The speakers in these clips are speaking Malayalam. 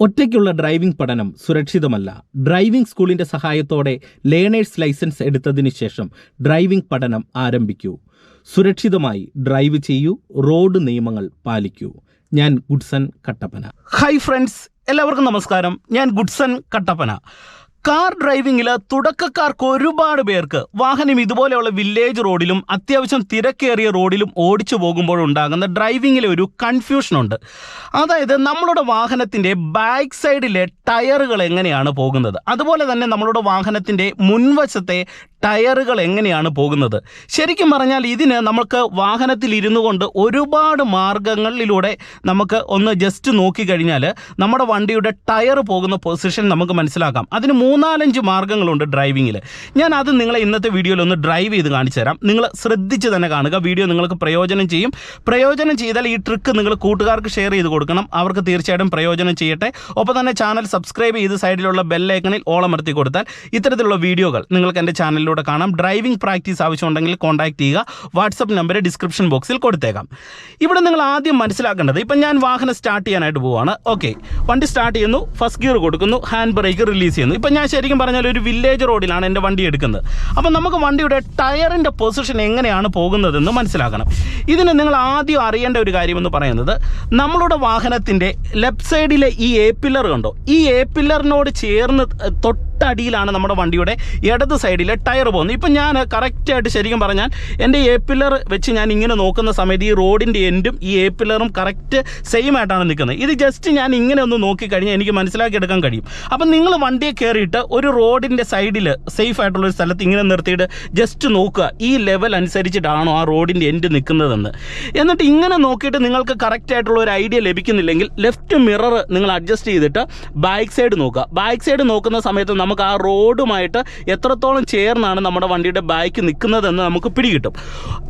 ഒറ്റയ്ക്കുള്ള ഡ്രൈവിംഗ് പഠനം സുരക്ഷിതമല്ല. ഡ്രൈവിംഗ് സ്കൂളിന്റെ സഹായത്തോടെ ലേണേഴ്സ് ലൈസൻസ് എടുത്തതിന് ശേഷം ഡ്രൈവിംഗ് പഠനം ആരംഭിക്കൂ. സുരക്ഷിതമായി ഡ്രൈവ് ചെയ്യൂ റോഡ് നിയമങ്ങൾ പാലിക്കൂ. ഞാൻ ഗുഡ്സൺ കട്ടപ്പന. ഹൈ ഫ്രണ്ട്സ് എല്ലാവർക്കും നമസ്കാരം. ഞാൻ ഗുഡ്സൺ കട്ടപ്പന. കാർ ഡ്രൈവിംഗിൽ തുടക്കക്കാർക്ക് ഒരുപാട് പേർക്ക് വാഹനം ഇതുപോലെയുള്ള വില്ലേജ് റോഡിലും അത്യാവശ്യം തിരക്കേറിയ റോഡിലും ഓടിച്ചു പോകുമ്പോൾ ഉണ്ടാകുന്ന ഡ്രൈവിങ്ങിലെ ഒരു കൺഫ്യൂഷൻ ഉണ്ട്. അതായത് നമ്മളുടെ വാഹനത്തിന്റെ ബാക്ക് സൈഡിലെ ടയറുകൾ എങ്ങനെയാണ് പോകുന്നത്? അതുപോലെ തന്നെ നമ്മളുടെ വാഹനത്തിന്റെ മുൻവശത്തെ ടയറുകൾ എങ്ങനെയാണ് പോകുന്നത്? ശരിക്കും പറഞ്ഞാൽ ഇതിന് നമുക്ക് വാഹനത്തിൽ ഇരുന്നു കൊണ്ട് ഒരുപാട് മാർഗങ്ങളിലൂടെ നമുക്ക് ഒന്ന് ജസ്റ്റ് നോക്കിക്കഴിഞ്ഞാൽ നമ്മുടെ വണ്ടിയുടെ ടയർ പോകുന്ന പൊസിഷൻ നമുക്ക് മനസ്സിലാക്കാം. അതിന് മൂന്നാലഞ്ച് മാർഗങ്ങളുണ്ട് ഡ്രൈവിങ്ങിൽ ഞാൻ അത് നിങ്ങളെ ഇന്നത്തെ വീഡിയോയിൽ ഒന്ന് ഡ്രൈവ് ചെയ്ത് കാണിച്ചു തരാം. നിങ്ങൾ ശ്രദ്ധിച്ച് തന്നെ കാണുക. വീഡിയോ നിങ്ങൾക്ക് പ്രയോജനം ചെയ്യും. പ്രയോജനം ചെയ്താൽ ഈ ട്രിക്ക് നിങ്ങൾ കൂട്ടുകാർക്ക് ഷെയർ ചെയ്ത് കൊടുക്കണം. അവർക്ക് തീർച്ചയായിട്ടും പ്രയോജനം ചെയ്യട്ടെ. ഒപ്പം തന്നെ ചാനൽ സബ്സ്ക്രൈബ് ചെയ്ത് സൈഡിലുള്ള ബെല്ലൈക്കണിൽ ഓളമർത്തി കൊടുത്താൽ ഇത്തരത്തിലുള്ള വീഡിയോകൾ നിങ്ങൾക്ക് എന്റെ ചാനലിലൂടെ കാണാം. ഡ്രൈവിംഗ് പ്രാക്ടീസ് ആവശ്യമുണ്ടെങ്കിൽ കോൺടാക്ട് ചെയ്യുക. വാട്സപ്പ് നമ്പർ ഡിസ്ക്രിപ്ഷൻ ബോക്സിൽ കൊടുത്തേക്കാം. ഇവിടെ നിങ്ങൾ ആദ്യം മനസ്സിലാക്കേണ്ടത് ഇപ്പം ഞാൻ വാഹനം സ്റ്റാർട്ട് ചെയ്യാനായിട്ട് പോവുകയാണ് ഓക്കെ വണ്ടി സ്റ്റാർട്ട് ചെയ്യുന്നു ഫസ്റ്റ് ഗിയർ കൊടുക്കുന്നു ഹാൻഡ് ബ്രേക്ക് റിലീസ് ചെയ്യുന്നു. ഇപ്പം ഞാൻ ശരിക്കും പറഞ്ഞാൽ ഒരു വില്ലേജ് റോഡിലാണ് എന്റെ വണ്ടി എടുക്കുന്നത്. അപ്പം നമുക്ക് വണ്ടിയുടെ ടയറിന്റെ പൊസിഷൻ എങ്ങനെയാണ് പോകുന്നതെന്ന് മനസ്സിലാക്കണം. ഇതിന് നിങ്ങൾ ആദ്യം അറിയേണ്ട ഒരു കാര്യമെന്ന് പറയുന്നത് നമ്മളുടെ വാഹനത്തിന്റെ ലെഫ്റ്റ് സൈഡിലെ ഈ എ പില്ലർ കണ്ടോ? ഈ എ പില്ലറിനോട് ചേർന്ന് തൊട്ട് തൊട്ടടിയിലാണ് നമ്മുടെ വണ്ടിയുടെ ഇടത് സൈഡിലെ ടയർ പോകുന്നത്. ഇപ്പം ഞാൻ കറക്റ്റായിട്ട് ശരിക്കും പറഞ്ഞാൽ എന്റെ എ പില്ലർ വെച്ച് ഞാൻ ഇങ്ങനെ നോക്കുന്ന സമയത്ത് ഈ റോഡിന്റെ എൻഡും ഈ എ പില്ലറും കറക്റ്റ് സെയിം ആയിട്ടാണ് നിൽക്കുന്നത്. ഇത് ജസ്റ്റ് ഞാൻ ഇങ്ങനെ ഒന്ന് നോക്കിക്കഴിഞ്ഞാൽ എനിക്ക് മനസ്സിലാക്കിയെടുക്കാൻ കഴിയും. അപ്പം നിങ്ങൾ വണ്ടിയെ കയറിയിട്ട് ഒരു റോഡിന്റെ സൈഡിൽ സേഫ് ആയിട്ടുള്ള ഒരു സ്ഥലത്ത് ഇങ്ങനെ നിർത്തിയിട്ട് ജസ്റ്റ് നോക്കുക. ഈ ലെവൽ അനുസരിച്ചിട്ടാണോ ആ റോഡിന്റെ എൻഡ് നിൽക്കുന്നതെന്ന്. എന്നിട്ട് ഇങ്ങനെ നോക്കിയിട്ട് നിങ്ങൾക്ക് കറക്റ്റ് ആയിട്ടുള്ള ഒരു ഐഡിയ ലഭിക്കുന്നില്ലെങ്കിൽ ലെഫ്റ്റ് മിറർ നിങ്ങൾ അഡ്ജസ്റ്റ് ചെയ്തിട്ട് ബാക്ക് സൈഡ് നോക്കുക. ബാക്ക് സൈഡ് നോക്കുന്ന സമയത്ത് നമുക്ക് ആ റോഡുമായിട്ട് എത്രത്തോളം ചേർന്നാണ് നമ്മുടെ വണ്ടിയുടെ ബാക്ക് നിൽക്കുന്നതെന്ന് നമുക്ക് പിടികിട്ടും.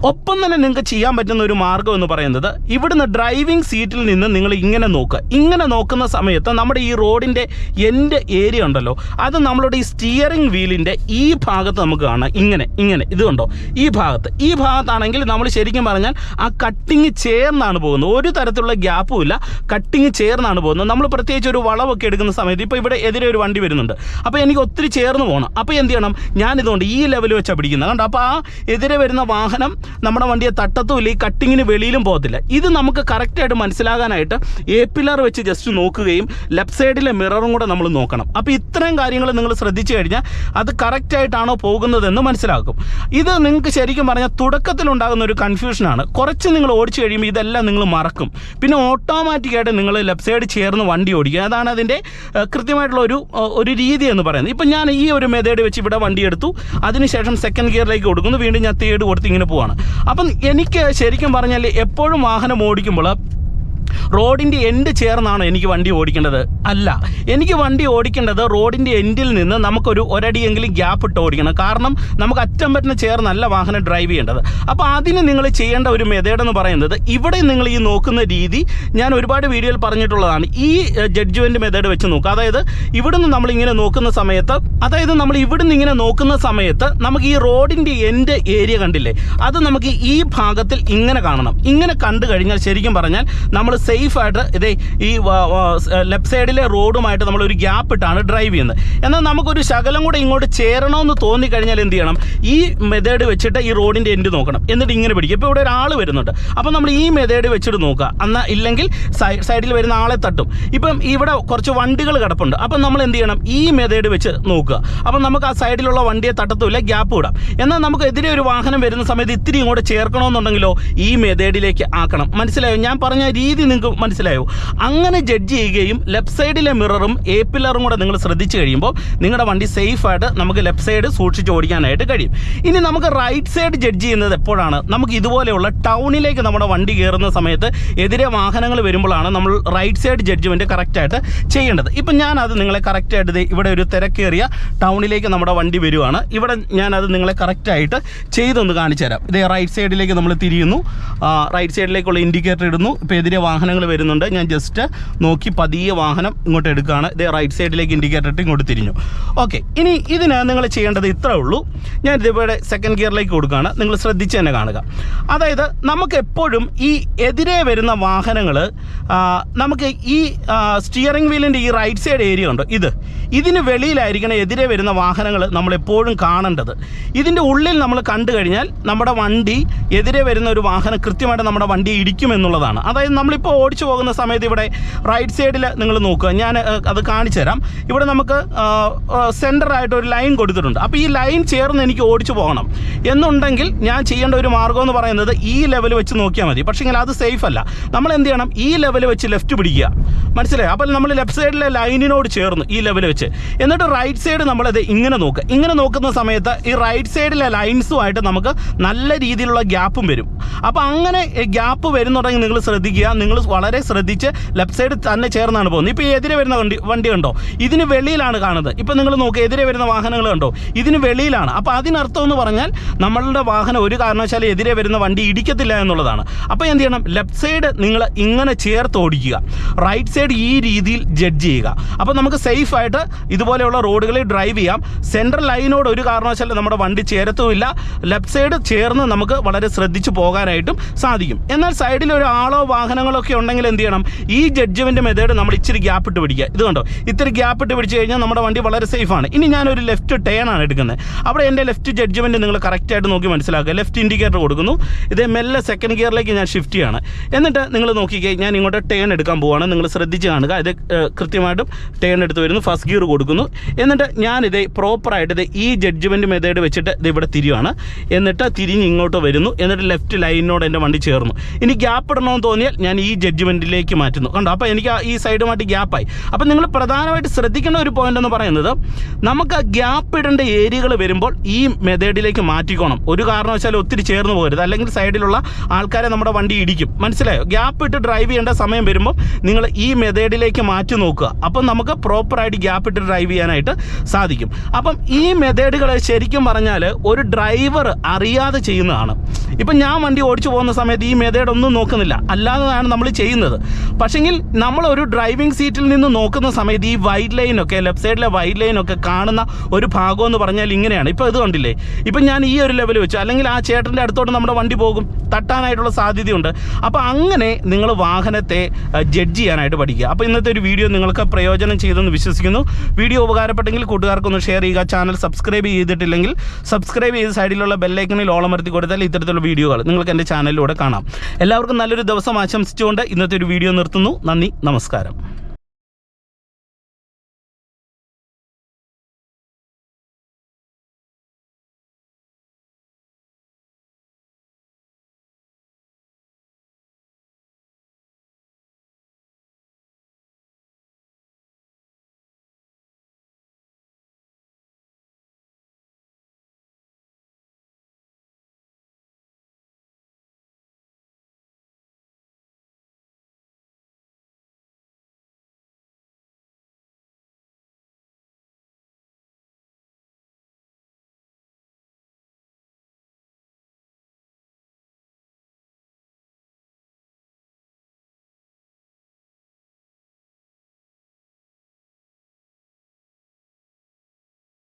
ഒപ്പം തന്നെ നിങ്ങൾക്ക് ചെയ്യാൻ പറ്റുന്ന ഒരു മാർഗം എന്ന് പറയുന്നത് ഇവിടുന്ന് ഡ്രൈവിംഗ് സീറ്റിൽ നിന്ന് നിങ്ങൾ ഇങ്ങനെ നോക്കുക. ഇങ്ങനെ നോക്കുന്ന സമയത്ത് നമ്മുടെ ഈ റോഡിന്റെ എൻഡ് ഏരിയ ഉണ്ടല്ലോ അത് നമ്മളുടെ ഈ സ്റ്റിയറിംഗ് വീലിന്റെ ഈ ഭാഗത്ത് നമുക്ക് കാണാം. ഇങ്ങനെ ഇങ്ങനെ. ഇത് കണ്ടോ? ഈ ഭാഗത്ത്. ഈ ഭാഗത്താണെങ്കിൽ നമ്മൾ ശരിക്കും പറഞ്ഞാൽ ആ കട്ടിങ് ചേർന്നാണ് പോകുന്നത്. ഒരു തരത്തിലുള്ള ഗ്യാപ്പും ഇല്ല. കട്ടിങ് ചേർന്നാണ് പോകുന്നത്. നമ്മൾ പ്രത്യേകിച്ച് ഒരു വളവൊക്കെ എടുക്കുന്ന സമയത്ത് ഇപ്പോൾ ഇവിടെ എതിരെ ഒരു വണ്ടി വരുന്നുണ്ട്. അപ്പോൾ എനിക്ക് ഒത്തിരി ചേർന്ന് പോകണം അപ്പോൾ എന്ത് ചെയ്യണം? ഞാനിതുകൊണ്ട് ഈ ലെവൽ വെച്ചാണ് പിടിക്കുന്നത്. കണ്ടോ? അപ്പോൾ ആ എതിരെ വരുന്ന വാഹനം നമ്മുടെ വണ്ടിയെ തട്ടത്തുമില്ല ഈ കട്ടിങ്ങിന് വെളിയിലും പോകത്തില്ല. ഇത് നമുക്ക് കറക്റ്റായിട്ട് മനസ്സിലാകാനായിട്ട് എ പില്ലർ വെച്ച് ജസ്റ്റ് നോക്കുകയും ലെഫ്റ്റ് സൈഡിലെ മിററും കൂടെ നമ്മൾ നോക്കണം. അപ്പോൾ ഇത്രയും കാര്യങ്ങൾ നിങ്ങൾ ശ്രദ്ധിച്ചു കഴിഞ്ഞാൽ അത് കറക്റ്റായിട്ടാണോ പോകുന്നതെന്ന് മനസ്സിലാക്കും. ഇത് നിങ്ങൾക്ക് ശരിക്കും പറഞ്ഞാൽ തുടക്കത്തിലുണ്ടാകുന്ന ഒരു കൺഫ്യൂഷനാണ് കുറച്ച് നിങ്ങൾ ഓടിച്ചു കഴിയുമ്പോൾ ഇതെല്ലാം നിങ്ങൾ മറക്കും. പിന്നെ ഓട്ടോമാറ്റിക്കായിട്ട് നിങ്ങൾ ലെഫ്റ്റ് സൈഡ് ചേർന്ന് വണ്ടി ഓടിക്കുക. അതാണ് അതിന്റെ കൃത്യമായിട്ടുള്ള ഒരു ഒരു രീതി എന്ന് പറയുന്നത്. ഇപ്പം ഞാൻ ഈ ഒരു മെതേഡ് വെച്ച് ഇവിടെ വണ്ടി എടുത്തു. അതിനുശേഷം സെക്കൻഡ് ഗിയറിലേക്ക് കൊടുക്കുന്നു. വീണ്ടും ഞാൻ തേർഡ് കൊടുത്ത് ഇങ്ങനെ പോവാണ്. അപ്പം എനിക്ക് ശരിക്കും പറഞ്ഞാൽ എപ്പോഴും വാഹനം ഓടിക്കുമ്പോൾ റോഡിന്റെ എൻഡ് ചേർന്നാണ് എനിക്ക് വണ്ടി ഓടിക്കേണ്ടത്. അല്ല എനിക്ക് വണ്ടി ഓടിക്കേണ്ടത് റോഡിന്റെ എൻഡിൽ നിന്ന് നമുക്കൊരു ഒരടിയെങ്കിലും ഗ്യാപ്പ് ഇട്ട് ഓടിക്കണം. കാരണം നമുക്ക് അറ്റം പറ്റുന്ന ചേർന്നല്ല വാഹനം ഡ്രൈവ് ചെയ്യേണ്ടത്. അപ്പോൾ അതിന് നിങ്ങൾ ചെയ്യേണ്ട ഒരു മെത്തേഡ് എന്ന് പറയുന്നത് ഇവിടെ നിങ്ങൾ ഈ നോക്കുന്ന രീതി ഞാൻ ഒരുപാട് വീഡിയോയിൽ പറഞ്ഞിട്ടുള്ളതാണ്. ഈ ജഡ്ജ്മെന്റ് മെത്തേഡ് വെച്ച് നോക്കുക അതായത് ഇവിടുന്ന് നമ്മൾ ഇങ്ങനെ നോക്കുന്ന സമയത്ത് അതായത് നമ്മൾ ഇവിടുന്ന് ഇങ്ങനെ നോക്കുന്ന സമയത്ത് നമുക്ക് ഈ റോഡിന്റെ എൻഡ് ഏരിയ കണ്ടില്ലേ? അത് നമുക്ക് ഈ ഭാഗത്തിൽ ഇങ്ങനെ കാണണം. ഇങ്ങനെ കണ്ടു കഴിഞ്ഞാൽ ശരിക്കും പറഞ്ഞാൽ നമ്മൾ സേഫ് ആയിട്ട് ഇതേ ഈ ലെഫ്റ്റ് സൈഡിലെ റോഡുമായിട്ട് നമ്മൾ ഒരു ഗ്യാപ്പ് ഇട്ടാണ് ഡ്രൈവ് ചെയ്യുന്നത്. എന്നാൽ നമുക്കൊരു ശകലം കൂടെ ഇങ്ങോട്ട് ചേരണമെന്ന് തോന്നിക്കഴിഞ്ഞാൽ എന്ത് ചെയ്യണം? ഈ മെത്തേഡ് വെച്ചിട്ട് ഈ റോഡിന്റെ എൻഡ് നോക്കണം. എന്നിട്ട് ഇങ്ങനെ പിടിക്കും. ഇപ്പോൾ ഇവിടെ ഒരാൾ വരുന്നുണ്ട്. അപ്പോൾ നമ്മൾ ഈ മെത്തേഡ് വെച്ചിട്ട് നോക്കുക. എന്നാൽ ഇല്ലെങ്കിൽ സൈഡിൽ വരുന്ന ആളെ തട്ടും. ഇപ്പം ഇവിടെ കുറച്ച് വണ്ടികൾ കിടപ്പുണ്ട്. അപ്പം നമ്മൾ എന്ത് ചെയ്യണം? ഈ മെത്തേഡ് വെച്ച് നോക്കുക. അപ്പം നമുക്ക് ആ സൈഡിലുള്ള വണ്ടിയെ തട്ടത്തുമില്ല ഗ്യാപ്പ് വിടാം എന്നാൽ നമുക്ക് എതിരെ ഒരു വാഹനം വരുന്ന സമയത്ത് ഇത്തിരി ഇങ്ങോട്ട് ചേർക്കണമെന്നുണ്ടെങ്കിലോ ഈ മെത്തേഡിലേക്ക് ആക്കണം. മനസ്സിലായോ? ഞാൻ പറഞ്ഞ രീതി നിങ്ങൾക്ക് മനസ്സിലായോ? അങ്ങനെ ജഡ്ജ് ചെയ്യുകയും ലെഫ്റ്റ് സൈഡിലെ മിററും എ പില്ലറും കൂടെ നിങ്ങൾ ശ്രദ്ധിച്ചു കഴിയുമ്പോൾ നിങ്ങളുടെ വണ്ടി സേഫായിട്ട് നമുക്ക് ലെഫ്റ്റ് സൈഡ് സൂക്ഷിച്ച് ഓടിക്കാനായിട്ട് കഴിയും. ഇനി നമുക്ക് റൈറ്റ് സൈഡ് ജഡ്ജ് ചെയ്യുന്നത് എപ്പോഴാണ്? നമുക്ക് ഇതുപോലെയുള്ള ടൗണിലേക്ക് നമ്മുടെ വണ്ടി കയറുന്ന സമയത്ത് എതിരെ വാഹനങ്ങൾ വരുമ്പോഴാണ് നമ്മൾ റൈറ്റ് സൈഡ് ജഡ്ജ്മെന്റ് കറക്റ്റായിട്ട് ചെയ്യേണ്ടത്. ഇപ്പം ഞാനത് നിങ്ങളെ കറക്റ്റായിട്ട് ഇവിടെ ഒരു തിരക്കേറിയ ടൗണിലേക്ക് നമ്മുടെ വണ്ടി വരുവാണ്. ഇവിടെ ഞാനത് നിങ്ങളെ കറക്റ്റായിട്ട് ചെയ്തൊന്ന് കാണിച്ചു തരാം ഇതേ റൈറ്റ് സൈഡിലേക്ക് നമ്മൾ തിരിയുന്നു. റൈറ്റ് സൈഡിലേക്കുള്ള ഇൻഡിക്കേറ്റർ ഇടുന്നു. ഇപ്പോൾ എതിരെ വാഹനം വാഹനങ്ങൾ വരുന്നുണ്ട്. ഞാൻ ജസ്റ്റ് നോക്കി പതിയെ വാഹനം ഇങ്ങോട്ട് എടുക്കുകയാണ്. ഇതേ റൈറ്റ് സൈഡിലേക്ക് ഇൻഡിക്കേറ്റർ ഇട്ട് ഇങ്ങോട്ട് തിരിഞ്ഞു. ഓക്കെ ഇനി ഇതിന് നിങ്ങൾ ചെയ്യേണ്ടത് ഇത്രേ ഉള്ളൂ. ഞാൻ ഇതേപോലെ സെക്കൻഡ് ഗിയറിലേക്ക് കൊടുക്കുകയാണ്. നിങ്ങൾ ശ്രദ്ധിച്ച് തന്നെ കാണുക. അതായത് നമുക്ക് എപ്പോഴും ഈ എതിരെ വരുന്ന വാഹനങ്ങൾ നമുക്ക് ഈ സ്റ്റിയറിംഗ് വീലിന്റെ ഈ റൈറ്റ് സൈഡ് ഏരിയ ഉണ്ടോ. ഇത്. ഇതിന് വെളിയിലായിരിക്കണം എതിരെ വരുന്ന വാഹനങ്ങൾ നമ്മൾ എപ്പോഴും കാണേണ്ടത്. ഇതിന്റെ ഉള്ളിൽ നമ്മൾ കണ്ടു കഴിഞ്ഞാൽ നമ്മുടെ വണ്ടി എതിരെ വരുന്ന ഒരു വാഹനം കൃത്യമായിട്ട് നമ്മുടെ വണ്ടി ഇടിക്കും എന്നുള്ളതാണ്. അതായത് നമ്മളിപ്പോൾ ഓടിച്ചു പോകുന്ന സമയത്ത് ഇവിടെ റൈറ്റ് സൈഡിൽ നിങ്ങൾ നോക്കുക. ഞാൻ അത് കാണിച്ചു തരാം. ഇവിടെ നമുക്ക് സെന്ററായിട്ട് ഒരു ലൈൻ കൊടുത്തിട്ടുണ്ട്. അപ്പോൾ ഈ ലൈൻ ചേർന്ന് എനിക്ക് ഓടിച്ചു പോകണം. എന്നുണ്ടെങ്കിൽ ഞാൻ ചെയ്യേണ്ട ഒരു മാർഗം എന്ന് പറയുന്നത് ഈ ലെവൽ വെച്ച് നോക്കിയാൽ മതി. പക്ഷേ അത് സേഫ് അല്ല. നമ്മൾ എന്ത് ചെയ്യണം? ഈ ലെവൽ വെച്ച് ലെഫ്റ്റ് പിടിക്കുക. മനസ്സിലായി? അപ്പോൾ നമ്മൾ ലെഫ്റ്റ് സൈഡിലെ ലൈനിനോട് ചേർന്ന് ഈ ലെവൽ വെച്ച്. എന്നിട്ട് റൈറ്റ് സൈഡ് നമ്മളത് ഇങ്ങനെ നോക്കുക. ഇങ്ങനെ നോക്കുന്ന സമയത്ത് ഈ റൈറ്റ് സൈഡിലെ ലൈൻസുമായിട്ട് നമുക്ക് നല്ല രീതിയിലുള്ള ഗ്യാപ്പും വരും. അപ്പോൾ അങ്ങനെ ഗ്യാപ്പ് വരുന്നുണ്ടെങ്കിൽ നിങ്ങൾ ശ്രദ്ധിക്കുക. നിങ്ങൾ വളരെ ശ്രദ്ധിച്ച് ലെഫ്റ്റ് സൈഡ് തന്നെ ചേർന്നാണ് പോകുന്നത്. ഇപ്പോൾ എതിരെ വരുന്ന വണ്ടി വണ്ടി കണ്ടോ? ഇതിന് വെളിയിലാണ് കാണുന്നത്. ഇപ്പോൾ നിങ്ങൾ നോക്കുക എതിരെ വരുന്ന വാഹനങ്ങൾ കണ്ടോ? ഇതിന് വെളിയിലാണ്. അപ്പോൾ അതിനർത്ഥം എന്ന് പറഞ്ഞാൽ നമ്മളുടെ വാഹനം ഒരു കാരണവശാലും എതിരെ വരുന്ന വണ്ടി ഇടിക്കത്തില്ല എന്നുള്ളതാണ്. അപ്പോൾ എന്ത് ചെയ്യണം? ലെഫ്റ്റ് സൈഡ് നിങ്ങൾ ഇങ്ങനെ ചേർത്ത് ഓടിക്കുക. റൈറ്റ് സൈഡ് ഈ രീതിയിൽ ജഡ്ജ് ചെയ്യുക. അപ്പോൾ നമുക്ക് സേഫായിട്ട് ഇതുപോലെയുള്ള റോഡുകളിൽ ഡ്രൈവ് ചെയ്യാം. സെൻട്രൽ ലൈനോട് ഒരു കാരണവശാലും നമ്മുടെ വണ്ടി ചേരത്തുമില്ല. ലെഫ്റ്റ് സൈഡ് ചേർന്ന് നമുക്ക് വളരെ ശ്രദ്ധിച്ച് പോകാനായിട്ടും സാധിക്കും. എന്നാൽ സൈഡിൽ ഒരു ആളോ വാഹനങ്ങളോ ഒക്കെ ഉണ്ടെങ്കിൽ എന്ത് ചെയ്യണം? ഈ ജഡ്ജ്മെന്റ് മെത്തേഡ് നമ്മൾ ഇച്ചിരി ഗ്യാപ്പ് ഇട്ട് പിടിക്കുക. ഇത് കണ്ടോ? ഇത്തിരി ഗ്യാപ്പ് ഇട്ട് പിടിച്ച് കഴിഞ്ഞാൽ നമ്മുടെ വണ്ടി വളരെ സേഫാണ് ഇനി ഞാനൊരു ലെഫ്റ്റ് ടേൺ ആണ് എടുക്കുന്നത്. അവിടെ എന്റെ ലെഫ്റ്റ് ജഡ്ജ്മെന്റ് നിങ്ങൾ കറക്റ്റായിട്ട് നോക്കി മനസ്സിലാക്കുക. ലെഫ്റ്റ് ഇൻഡിക്കേറ്റർ കൊടുക്കുന്നു. ഇതേ മെല്ലെ സെക്കൻഡ് ഗിയറിലേക്ക് ഞാൻ ഷിഫ്റ്റ് ചെയ്യാണ്. എന്നിട്ട് നിങ്ങൾ നോക്കിക്കേ ഞാൻ ഇങ്ങോട്ട് ടേൺ എടുക്കാൻ പോവാണ്. നിങ്ങൾ ശ്രദ്ധിച്ച് കാണുക. ഇത് കൃത്യമായിട്ടും ടേൺ എടുത്ത് വരുന്നു. ഫസ്റ്റ് ഗിയർ കൊടുക്കുന്നു. എന്നിട്ട് ഞാനിത് പ്രോപ്പറായിട്ട് ഇത് ഈ ജഡ്ജ്മെന്റ് മെത്തേഡ് വെച്ചിട്ട് ഇത് ഇവിടെ തിരിയുവാണ്. എന്നിട്ട് തിരിഞ്ഞ് ഇങ്ങോട്ട് വരുന്നു. എന്നിട്ട് ലെഫ്റ്റ് ലൈനിനോട് എന്റെ വണ്ടി ചേർന്നു. ഇനി ഗ്യാപ്പ് ഇടണമെന്ന് തോന്നിയാൽ ഞാൻ ഈ ജഡ്ജ്മെന്റിലേക്ക് മാറ്റുന്നു. കണ്ടോ? അപ്പോൾ എനിക്ക് ഈ സൈഡുമായിട്ട് ഗ്യാപ്പായി അപ്പോൾ നിങ്ങൾ പ്രധാനമായിട്ട് ശ്രദ്ധിക്കേണ്ട ഒരു പോയിന്റ് എന്ന് പറയുന്നത് നമുക്ക് ഗ്യാപ്പ് ഇടേണ്ട ഏരിയകൾ വരുമ്പോൾ ഈ മെത്തേഡിലേക്ക് മാറ്റിക്കോണം. ഒരു കാരണവശാലും ഒത്തിരി ചേർന്ന് പോകരുത്. അല്ലെങ്കിൽ സൈഡിലുള്ള ആൾക്കാരെ നമ്മുടെ വണ്ടി ഇടിക്കും. മനസ്സിലായോ? ഗ്യാപ്പ് ഇട്ട് ഡ്രൈവ് ചെയ്യേണ്ട സമയം വരുമ്പോൾ നിങ്ങൾ ഈ മെത്തേഡിലേക്ക് മാറ്റി നോക്കുക. അപ്പം നമുക്ക് പ്രോപ്പറായിട്ട് ഗ്യാപ്പ് ഇട്ട് ഡ്രൈവ് ചെയ്യാനായിട്ട് സാധിക്കും. അപ്പം ഈ മെത്തേഡുകൾ ശരിക്കും പറഞ്ഞാൽ ഒരു ഡ്രൈവർ അറിയാതെ ചെയ്യുന്നതാണ്. ഇപ്പം ഞാൻ വണ്ടി ഓടിച്ചു പോകുന്ന സമയത്ത് ഈ മെത്തേഡ് ഒന്നും നോക്കുന്നില്ല. അല്ലാതെയാണ് നമ്മൾ ചെയ്യുന്നത്. പക്ഷെങ്കിൽ നമ്മൾ ഒരു ഡ്രൈവിംഗ് സീറ്റിൽ നിന്ന് നോക്കുന്ന സമയത്ത് ഈ വൈറ്റ് ലൈനൊക്കെ ലെഫ്റ്റ് സൈഡിലെ വൈറ്റ് ലൈനൊക്കെ കാണുന്ന ഒരു ഭാഗം എന്ന് പറഞ്ഞാൽ ഇങ്ങനെയാണ്. ഇപ്പോൾ ഇത് കണ്ടില്ലേ? ഇപ്പം ഞാൻ ഈ ഒരു ലെവൽ വെച്ചു. അല്ലെങ്കിൽ ആ ചേട്ടന്റെ അടുത്തോട്ട് നമ്മുടെ വണ്ടി പോകും. തട്ടാനായിട്ടുള്ള സാധ്യതയുണ്ട്. അപ്പോൾ അങ്ങനെ നിങ്ങൾ വാഹനത്തെ ജഡ്ജ് ചെയ്യാനായിട്ട് പഠിക്കുക. അപ്പോൾ ഇന്നത്തെ ഒരു വീഡിയോ നിങ്ങൾക്ക് പ്രയോജനം ചെയ്തെന്ന് വിശ്വസിക്കുന്നു. വീഡിയോ ഉപകാരപ്പെട്ടെങ്കിൽ കൂട്ടുകാർക്കൊന്ന് ഷെയർ ചെയ്യുക. ചാനൽ സബ്സ്ക്രൈബ് ചെയ്തിട്ടില്ലെങ്കിൽ സബ്സ്ക്രൈബ് ചെയ്ത് സൈഡിലുള്ള ബെല്ലൈക്കണിൽ ഓളമർത്തി കൊടുത്താൽ ഇത്തരത്തിലുള്ള വീഡിയോകൾ നിങ്ങൾക്ക് എന്റെ ചാനലിലൂടെ കാണാം. എല്ലാവർക്കും നല്ലൊരു ദിവസം. ഇന്നത്തെ ഒരു വീഡിയോ നിർത്തുന്നു. നന്ദി നമസ്കാരം.